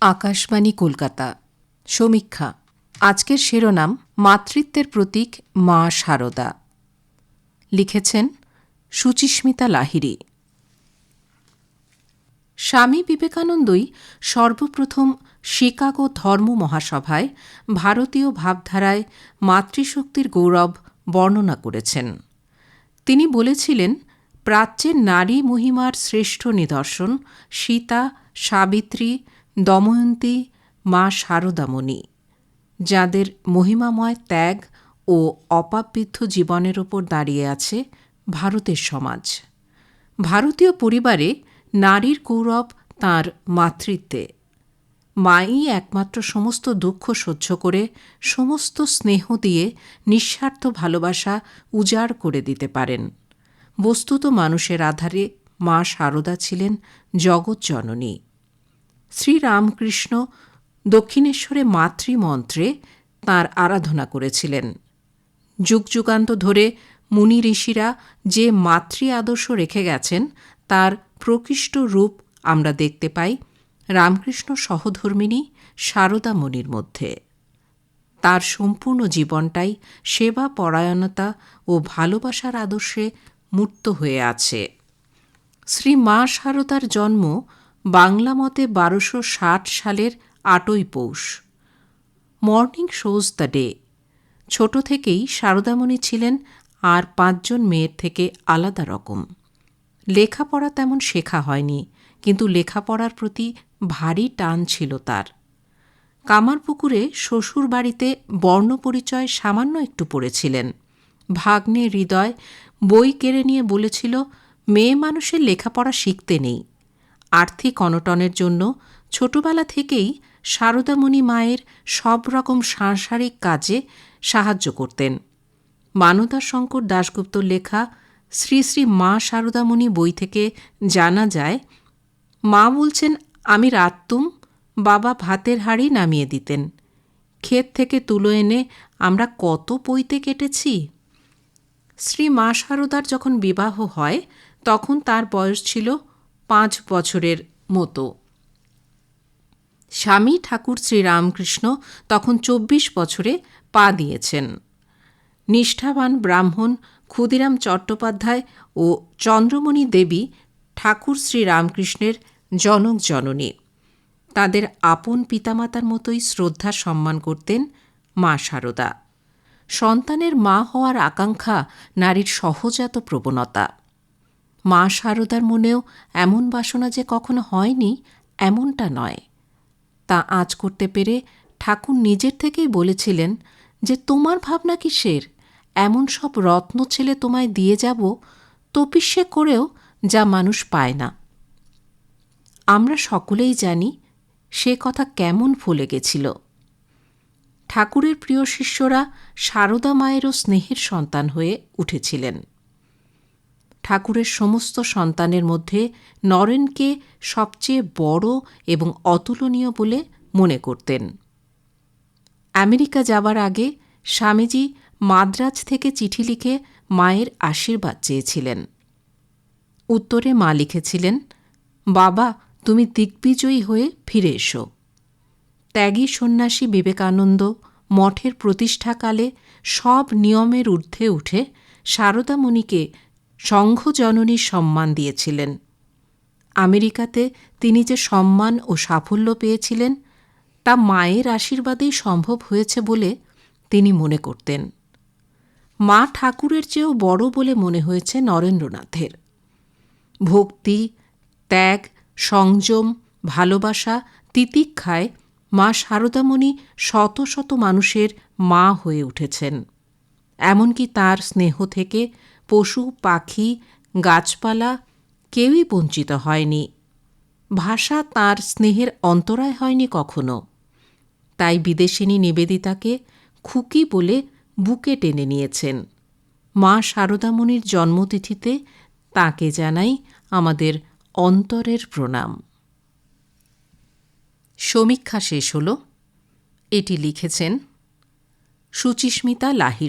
আকাশবাণী কলকাতা। সমীক্ষা। আজকের শিরোনাম, মাতৃত্বের প্রতীক মা শারদা লিখেছেন সুচিস্মিতা লাহিড়ী। স্বামী বিবেকানন্দই সর্বপ্রথম শিকাগো ধর্ম মহাসভায় ভারতীয় ভাবধারায় মাতৃশক্তির গৌরব বর্ণনা করেছেন। তিনি বলেছিলেন, প্রাচ্যের নারী মহিমার শ্রেষ্ঠ নিদর্শন সীতা, সাবিত্রী দময়ন্তী মা শারদামণি, যাদের মহিমাময় ত্যাগ ও অপাবৃদ্ধ জীবনের ওপর দাঁড়িয়ে আছে ভারতের সমাজ। ভারতীয় পরিবারে নারীর গৌরব তাঁর মাতৃত্বে। মাই একমাত্র সমস্ত দুঃখ সহ্য করে সমস্ত স্নেহ দিয়ে নিঃস্বার্থ ভালোবাসা উজাড় করে দিতে পারেন। বস্তুত মানুষের আধারে মা শারদা ছিলেন জগৎজননী শ্রীরামকৃষ্ণ দক্ষিণেশ্বরে মাতৃমন্ত্রে তাঁর আরাধনা করেছিলেন। যুগ যুগান্ত ধরে মুনি ঋষিরা যে মাতৃ আদর্শ রেখে গেছেন, তার প্রকৃষ্ট রূপ আমরা দেখতে পাই রামকৃষ্ণ সহধর্মিনী শারদা মণির মধ্যে। তার সম্পূর্ণ জীবনটাই সেবা, পরায়ণতা ও ভালোবাসার আদর্শে মূর্ত হয়ে আছে। শ্রী মা শারদার জন্ম বাংলা মতে বারোশো ষাট সালের আটই পৌষ। Morning shows the day. ছোট থেকেই শারদামণি ছিলেন আর পাঁচজন মেয়ের থেকে আলাদা রকম। লেখাপড়া তেমন শেখা হয়নি, কিন্তু লেখাপড়ার প্রতি ভারী টান ছিল তার। কামারপুকুরে শ্বশুর বাড়িতে বর্ণপরিচয় সামান্য একটু পড়েছিলেন। ভাগ্নে হৃদয় বই কেড়ে নিয়ে বলেছিল, মেয়ে মানুষের লেখাপড়া শিখতে নেই। আর্থিক অনটনের জন্য ছোটবেলা থেকেই শারদামণি মায়ের সব রকম সাংসারিক কাজে সাহায্য করতেন। মানদা শঙ্কর দাশগুপ্তর লেখা শ্রী শ্রী মা শারদামণি বই থেকে জানা যায়, মা বলছেন, আমি রাত্তুম বাবা ভাতের হাড়ি নামিয়ে দিতেন। ক্ষেত থেকে তুলো এনে আমরা কত পইতে কেটেছি? শ্রী মা শারদার যখন বিবাহ হয়, তখন তার বয়স ছিল পাঁচ বছরের মতো। স্বামী ঠাকুর শ্রীরামকৃষ্ণ তখন চব্বিশ বছরে পা দিয়েছেন। নিষ্ঠাবান ব্রাহ্মণ ক্ষুদিরাম চট্টোপাধ্যায় ও চন্দ্রমণি দেবী ঠাকুর শ্রীরামকৃষ্ণের জনক জননী। তাদের আপন পিতামাতার মতোই শ্রদ্ধা সম্মান করতেন মা শারদা সন্তানের মা হওয়ার আকাঙ্ক্ষা নারীর সহজাত প্রবণতা। মা শারদার মনেও এমন বাসনা যে কখনো হয়নি, এমনটা নয়। তা আজ করতে পেরে ঠাকুর নিজের থেকেই বলেছিলেন যে, তোমার ভাবনা কিসের এমন সব রত্ন ছেলে তোমায় দিয়ে যাব তপিস্যে করেও যা মানুষ পায় না। আমরা সকলেই জানি সে কথা কেমন ফলে গেছিল। ঠাকুরের প্রিয় শিষ্যরা সারদা মায়েরও স্নেহের সন্তান হয়ে উঠেছিলেন। ঠাকুরের সমস্ত সন্তানের মধ্যে নরেনকে সবচেয়ে বড় এবং অতুলনীয় বলে মনে করতেন। আমেরিকা যাবার আগে স্বামীজি মাদ্রাজ থেকে চিঠি লিখে মায়ের আশীর্বাদ চেয়েছিলেন। উত্তরে মা লিখেছিলেন, বাবা, তুমি দিগ্বিজয়ী হয়ে ফিরে এসো। ত্যাগী সন্ন্যাসী বিবেকানন্দ মঠের প্রতিষ্ঠাকালে সব নিয়মের ঊর্ধ্বে উঠে শারদামণিকে সংঘজননীর সম্মান দিয়েছিলেন। আমেরিকাতে তিনি যে সম্মান ও সাফল্য পেয়েছিলেন, তা মায়ের আশীর্বাদেই সম্ভব হয়েছে বলে তিনি মনে করতেন। মা ঠাকুরের চেয়েও বড় বলে মনে হয়েছে নরেন্দ্রনাথের। ভক্তি, ত্যাগ, সংযম, ভালোবাসা, তিতিক্ষায় মা শারদামণি শত শত মানুষের মা হয়ে উঠেছেন। এমনকি তার স্নেহ থেকে পশু, পাখি, গাছপালা কেউই বঞ্চিত হয়নি। ভাষা তার স্নেহের অন্তরায় হয়নি কখনো। তাই বিদেশিনী নিবেদিতাকে খুকি বলে বুকে টেনে নিয়েছেন। মা শারদামণির জন্মতিথিতে তাকে জানাই আমাদের অন্তরের প্রণাম। সমীক্ষা শেষ হল। এটি লিখেছেন সুচিস্মিতা লাহিড়ী।